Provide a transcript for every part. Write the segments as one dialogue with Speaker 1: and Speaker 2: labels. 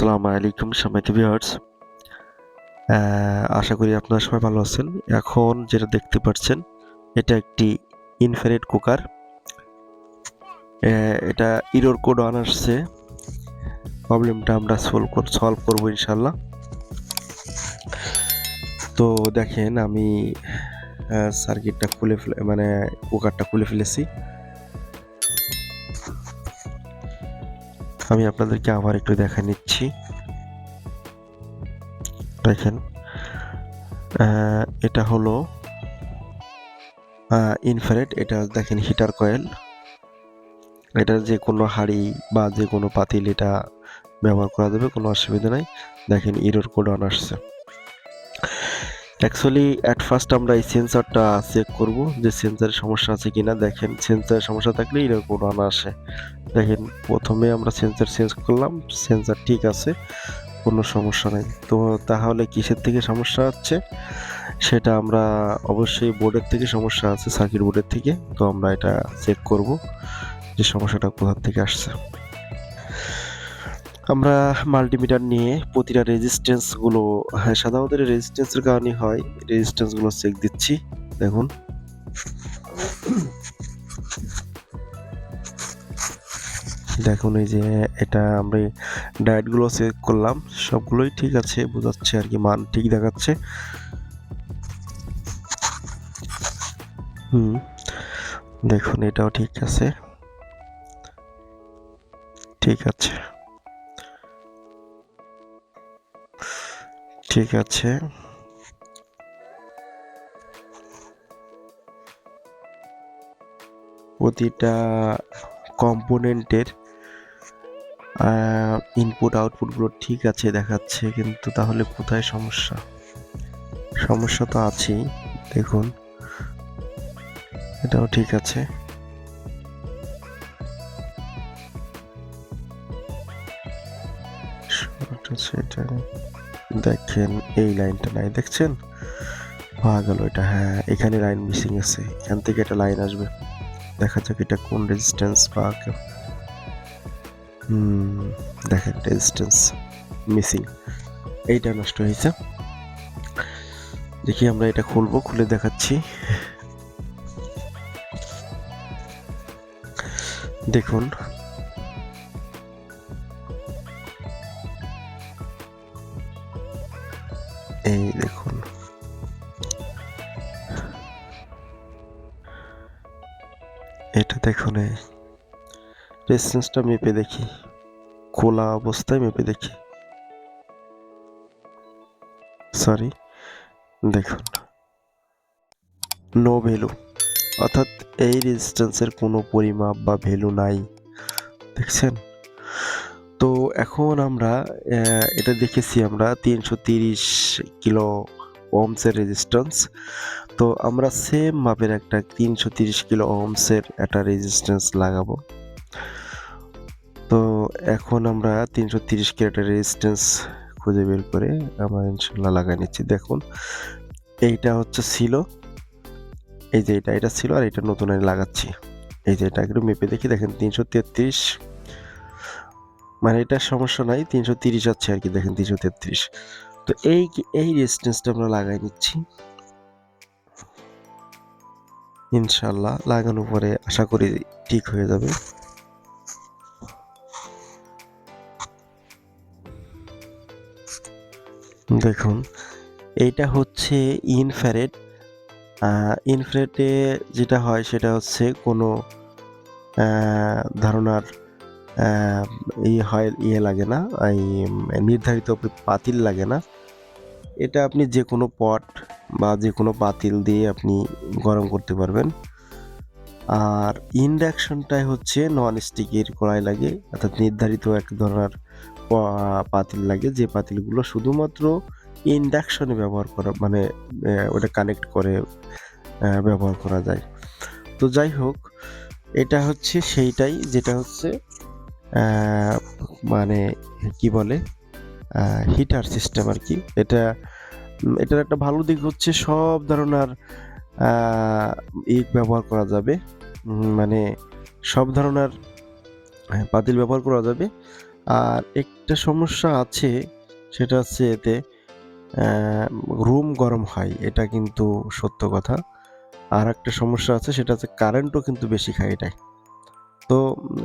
Speaker 1: আসসালামু আলাইকুম সম্মানিত ভিউয়ার্স আশা করি আপনারা সবাই ভালো আছেন। এখন যেটা দেখতে পাচ্ছেন, এটা একটি ইনফ্রারেড কুকার এটা ইরোর কোড অন আসছে। প্রবলেমটা আমরা সলভ সলভ করব ইনশাল্লাহ তো দেখেন আমি সার্কিটটা খুলে মানে কুকারটা খুলে ফেলেছি। আমি আপনাদেরকে আবার একটু দেখা নিচ্ছি। দেখেন এটা হলো ইনফ্রারেড এটা দেখেন হিটার কয়েল এটা যে কোনো হাড়ি বা যে কোনো পাতিল এটা ব্যবহার করা যাবে, কোনো অসুবিধা নাই। দেখেন ইরোর কোড অন আসছে। অ্যাকচুয়ালি অ্যাট ফার্স্ট আমরা এই সেন্সারটা চেক করব যে সেন্সারের সমস্যা আছে কিনা। দেখেন সেন্সারের সমস্যা থাকলে কোড অন আসে। দেখেন, প্রথমে আমরা সেন্সার চেঞ্জ করলাম সেন্সার ঠিক আছে, কোনো সমস্যা নেই। তো তাহলে কিসের থেকে সমস্যা হচ্ছে? সেটা আমরা অবশ্যই বোর্ডের থেকে সমস্যা আছে সার্কিট বোর্ডের থেকে। তো আমরা এটা চেক করব যে সমস্যাটা কোথা থেকে আসছে। আমরা মাল্টিমিটার নিয়ে প্রতিটা রেজিস্ট্যান্সগুলো হ্যাঁ সাধারণত রেজিস্ট্যান্সের কারণে হয়। রেজিস্ট্যান্সগুলো চেক দিচ্ছি, দেখুন। দেখুন, এই যে এটা আমরা ডায়েটগুলো চেক করলাম, সবগুলোই ঠিক আছে, বোঝাচ্ছে আর কি, মান ঠিক দেখাচ্ছে। হুম, দেখুন, এটাও ঠিক আছে। ঠিক আছে। ঠিক আছে। প্রতিটা কম্পোনেন্টের ইনপুট আউটপুটগুলো ঠিক আছে দেখাচ্ছে, কিন্তু তাহলে কোথায় সমস্যা? সমস্যা তো আছেই, দেখুন। এটাও ঠিক আছে। এটা দেখেন, এই লাইনটা নাই, দেখছেন? পাওয়া গেল এটা হ্যাঁ এখানে লাইন মিসিং আছে, এখান থেকে একটা লাইন আসবে। দেখা যাক এটা কোন রেজিস্ট্যান্স বা হুম, দেখেন রেজিস্ট্যান্স মিসিং এইটা নষ্ট হয়েছে। দেখি আমরা এটা খুলবো, খুলে দেখাচ্ছি। দেখুন এই দেখুন। এটা দেখুন এই। রেজিস্ট্যান্সটা মেপে দেখি। খোলা অবস্থায় মেপে দেখি। সরি দেখুন। নো ভ্যালু অর্থাৎ এই রেজিস্ট্যান্সের কোনো পরিমাপ বা ভ্যালু নাই। দেখছেন? তো এখন আমরা এটা দেখেছি আমরা তিনশো তিরিশ কিলো ওমসের রেজিস্ট্যান্স তো আমরা সেম মাপের একটা তিনশো তিরিশ কিলো ওমসের একটা রেজিস্ট্যান্স লাগাবো। তো এখন আমরা তিনশো তিরিশ কিলো একটা রেজিস্ট্যান্স খুঁজে বের করে আমরা ইনশাল্লাহ লাগাই নিচ্ছি। দেখুন, এইটা হচ্ছে ছিল, এই যে এটা এটা ছিল আর এটা নতুন আমি লাগাচ্ছি। এই যে এটা একটু মেপে দেখি, দেখেন তিনশো তেত্রিশ মানে এটা সমস্যা নাই, তিনশো তিরিশ আছে আর কি, দেখেন তিনশো তেত্রিশ। তো এই এই রেজিস্ট্যান্সটা আমরা লাগাই নিচ্ছি। ইনশাল্লাহ লাগানোর পরে আশা করি ঠিক হয়ে যাবে। দেখুন, এইটা হচ্ছে ইনফ্যারেড ইনফ্যারেডে যেটা হয় সেটা হচ্ছে কোনো ধারণার ইয়ে হয় ইয়ে লাগে না, এই নির্ধারিত পাতিল লাগে না। এটা আপনি যে কোনো পট বা যে কোনো পাতিল দিয়ে আপনি গরম করতে পারবেন। আর ইন্ডাকশনটাই হচ্ছে নন স্টিকের কড়াই লাগে, অর্থাৎ নির্ধারিত এক ধরনের পাতিল লাগে, যে পাতিলগুলো শুধুমাত্র ইন্ডাকশনে ব্যবহার করা মানে ওটা কানেক্ট করে ব্যবহার করা যায়। তো যাই হোক, এটা হচ্ছে সেইটাই, যেটা হচ্ছে মানে কি বলে? হিটার সিস্টেম আর কি এটা এটার একটা ভালো দিক হচ্ছে সব ধরনের ই ব্যবহার করা যাবে। মানে সব ধরনের পাতিল ব্যবহার করা যাবে। আর একটা সমস্যা আছে, সেটা হচ্ছে এতে রুম গরম হয়, এটা কিন্তু সত্য কথা। আর একটা সমস্যা আছে, সেটা হচ্ছে কারেন্টও কিন্তু বেশি খায় এটাই তো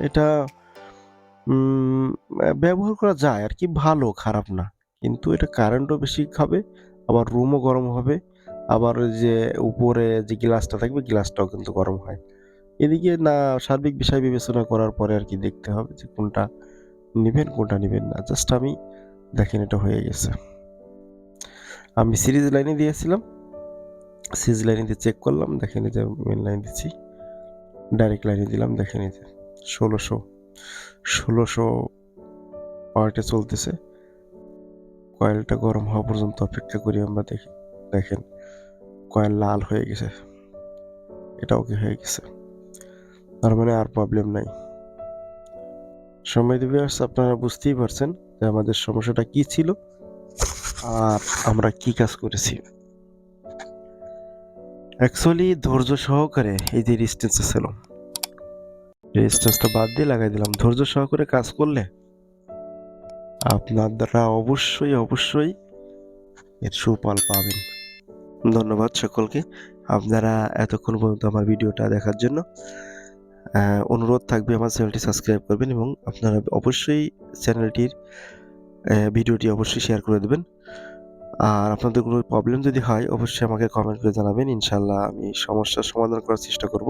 Speaker 1: এটা ব্যবহার করা যায় আর কি, ভালো, খারাপ না। কিন্তু এটা কারেন্টও বেশি খাবে, আবার রুমও গরম হবে, আবার যে উপরে যে গ্লাসটা থাকবে গ্লাসটাও কিন্তু গরম হয়। এদিকে না, সার্বিক বিষয় বিবেচনা করার পরে আর কি দেখতে হবে যে কোনটা নেবেন কোনটা নেবেন না। জাস্ট আমি দেখেন এটা হয়ে গেছে। আমি সিরিজ লাইনে দিয়েছিলাম। সিরিজ লাইনে দিয়ে চেক করলাম, দেখেন যে মেন লাইন দিচ্ছি। ডাইরেক্ট লাইনে দিলাম, দেখেন যে ষোলোশো। ষোলোশো পার্টে চলতেছে। কয়েলটা গরম হওয়া পর্যন্ত অপেক্ষা করি আমরা দেখি, দেখেন, কয়েল লাল হয়ে গেছে। এটাও কি হয়ে গেছে? তার মানে আর প্রবলেম নাই। সময় দিবে আপনারা বুঝতেই পারছেন যে আমাদের সমস্যাটা কি ছিল আর আমরা কি কাজ করেছি। অ্যাকচুয়ালি ধৈর্য সহকারে এই যে রেজিস্ট্যান্সটা ছিল রেজিস্ট্যান্সটা বাদ দিয়ে লাগাই দিলাম। ধৈর্য সহকারে কাজ করলে আপনারা অবশ্যই অবশ্যই এর সুফল পাবেন। ধন্যবাদ সকলকে। আপনারা এতক্ষণ পর্যন্ত আমার ভিডিওটা দেখার জন্য অনুরোধ থাকবে আমার চ্যানেলটি সাবস্ক্রাইব করবেন এবং আপনারা অবশ্যই চ্যানেলটির ভিডিওটি অবশ্যই শেয়ার করে দেবেন। আর আপনাদের কোনো প্রবলেম যদি হয়, অবশ্যই আমাকে কমেন্ট করে জানাবেন। ইনশাল্লাহ আমি সমস্যার সমাধান করার চেষ্টা করব।